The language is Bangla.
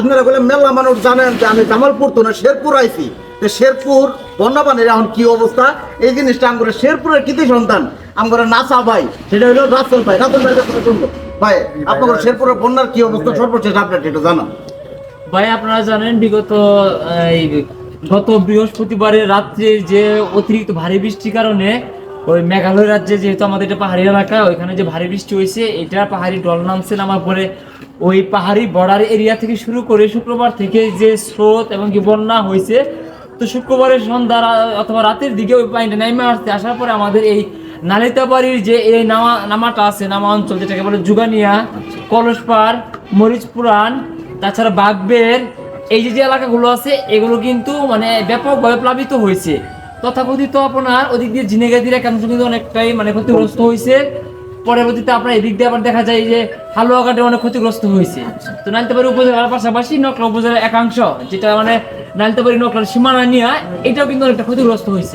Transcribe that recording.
আপনারা বলে মেলা মানুষ জানেন যে আমি জামালপুর তো না, শেরপুর আইছি। তো শেরপুর বন্যাপানের এখন কি অবস্থা? এই জিনিসটা আমার শেরপুরের কৃতি সন্তান। আমার নাসা ভাই, সেটা হলো রাসেল ভাই। রাসেল ভাই শুনব? ভাই আপনার শেরপুরের বন্যার কি অবস্থা? সর্বশেষ আপডেট একটু জানান। ভাই, আপনারা জানেন বিগত গত বৃহস্পতিবারের রাত্রে যে অতিরিক্ত ভারী বৃষ্টির কারণে ওই মেঘালয় রাজ্যে যেহেতু আমাদের এটা পাহাড়ি এলাকা, ওইখানে যে ভারী বৃষ্টি হয়েছে, এটা পাহাড়ি ডল নামছে, নামার পরে ওই পাহাড়ি বর্ডার এরিয়া থেকে শুরু করে শুক্রবার থেকে যে স্রোত এবং কি বন্যা হয়েছে, তো শুক্রবারের সন্ধ্যা অথবা রাতের দিকে ওই পানিটা নেমে আসতে, আসার পরে আমাদের এই নালিতাবাড়ির যে এই নামা, নামাটা আছে, নামা অঞ্চল, যেটাকে বলে জুগানিয়া কলসপাড় মরিচপুরান তাছাড়া বাগবের, এই যে যে এলাকাগুলো আছে, এগুলো কিন্তু মানে ব্যাপকভাবে প্লাবিত হয়েছে। তথাকথিত আপনার ওদিক দিয়ে ঝিনেগাদির একাংশ কিন্তু অনেকটাই মানে ক্ষতিগ্রস্ত হয়েছে। পরবর্তীতে আপনার এদিক দিয়ে আবার দেখা যায় যে হালুয়া হালুয়াঘাটে অনেক ক্ষতিগ্রস্ত হয়েছে। তো নালতেবাড়ি উপজেলার পাশাপাশি নকলা উপজেলার একাংশ, যেটা মানে নালতেবাড়ি নকলার সীমানা নিয়ে, এটাও কিন্তু অনেকটা ক্ষতিগ্রস্ত হয়েছে।